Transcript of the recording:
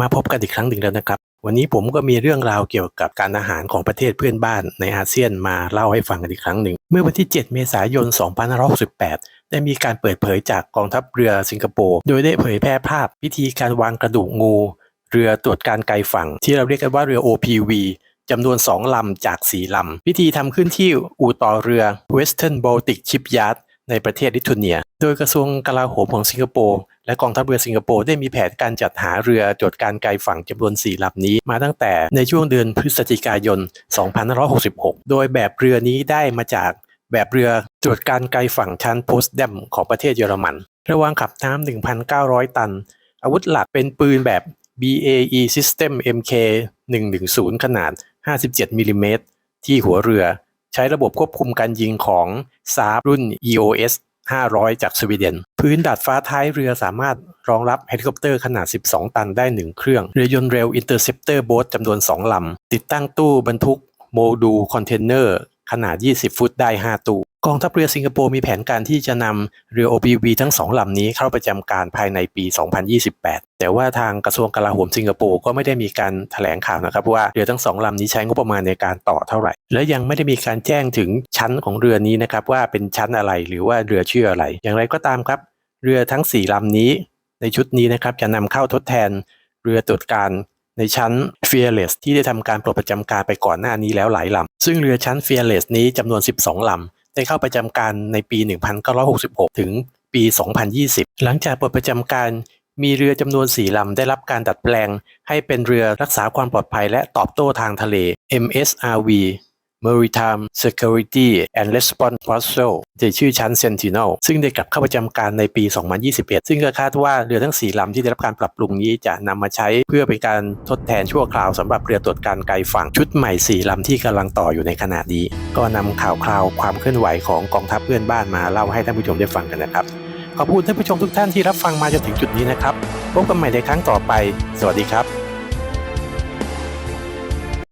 มาพบกันอีกครั้งหนึ่งแล้วนะครับ วันนี้ผมก็มีเรื่องราวเกี่ยวกับการอาหารของประเทศเพื่อนบ้านในอาเซียนมาเล่าให้ฟังกันอีกครั้งหนึ่ง เมื่อวันที่ 7 เมษายน 2568 ได้มีการเปิดเผยจากกองทัพเรือสิงคโปร์ โดยได้เผยแพร่ภาพวิธีการวางกระดูกงู เรือตรวจการไกลฝั่ง ที่เราเรียกกันว่าเรือ OPV จำนวน 2 ลำจาก 4 ลำ พิธีทำขึ้นที่อู่ต่อเรือ Western Baltic Shipyard ในประเทศลิทัวเนีย โดยกระทรวงกลาโหมของสิงคโปร์ และกองทัพเรือสิงคโปร์ได้มีแผนการจัดหาเรือตรวจการไกลฝั่งจำนวน 4ลำนี้ มาตั้งแต่ในช่วงเดือนพฤศจิกายน 2566 โดยแบบเรือนี้ได้มาจากแบบเรือตรวจการไกลฝั่งชั้นโพสต์แดมของประเทศเยอรมัน ระวางขับน้ำ 1,900 ตัน อาวุธหลักเป็นปืนแบบ BAE System MK 110 ขนาด 57 มิลลิเมตรที่หัวเรือ ใช้ระบบควบคุมการยิงของ s a b รุ่น EOS 500 จากสวีเดน พื้นดาดฟ้าท้ายเรือสามารถรองรับเฮลิคอปเตอร์ขนาด 12 ตันได้ 1 เครื่อง เรือยนต์เร็ว Interceptor Boat จำนวน 2 ลำ ติดตั้งตู้บรรทุกโมดูลคอนเทนเนอร์ ขนาด 20 ฟุตได้ 5 ตู้ กองทัพเรือสิงคโปร์มีแผนการที่จะนำเรือ OPV ทั้งสองลำนี้เข้าประจำการภายในปี 2028 แต่ว่าทางกระทรวงกลาโหมสิงคโปร์ก็ไม่ได้มีการแถลงข่าวนะครับว่าเรือทั้งสองลำนี้ใช้งบประมาณในการต่อเท่าไหร่ และยังไม่ได้มีการแจ้งถึงชั้นของเรือนี้นะครับว่าเป็นชั้นอะไรหรือว่าเรือชื่ออะไร อย่างไรก็ตามครับ เรือทั้ง 4ลำนี้ ในชุดนี้นะครับจะนำเข้าทดแทนเรือตรวจการ ในชั้น Fearless ที่ได้ทำการปลดประจำการไปก่อนหน้านี้แล้วหลายลำ ซึ่งเรือชั้น Fearless นี้จำนวน 12ลำ ได้เข้าประจำการในปี 1966 ถึงปี 2020 หลังจากปลดประจำการมีเรือจำนวน 4 ลำ ได้รับการดัดแปลง ให้เป็นเรือรักษาความปลอดภัยและตอบโต้ทางทะเล MSRV Maritime Security and Response Vessel ในชื่อชั้น Sentinel ซึ่งได้กลับเข้าประจำการในปี 2021 ซึ่งก็คาดว่าเรือทั้ง 4 ลำที่ได้รับการปรับปรุงนี้จะนำมาใช้เพื่อเป็นการทดแทนชั่วคราวสำหรับเรือตรวจการไกลฝั่งชุดใหม่ 4 ลำที่กำลังต่ออยู่ในขณะนี้ ก็นำข่าวคราวความเคลื่อนไหวของกองทัพเพื่อนบ้านมาเล่าให้ท่านผู้ชมได้ฟังกันนะครับ ขอบคุณท่านผู้ชมทุกท่านที่รับฟังมาจนถึงจุดนี้นะครับ พบกันใหม่ในครั้งต่อไป สวัสดีครับ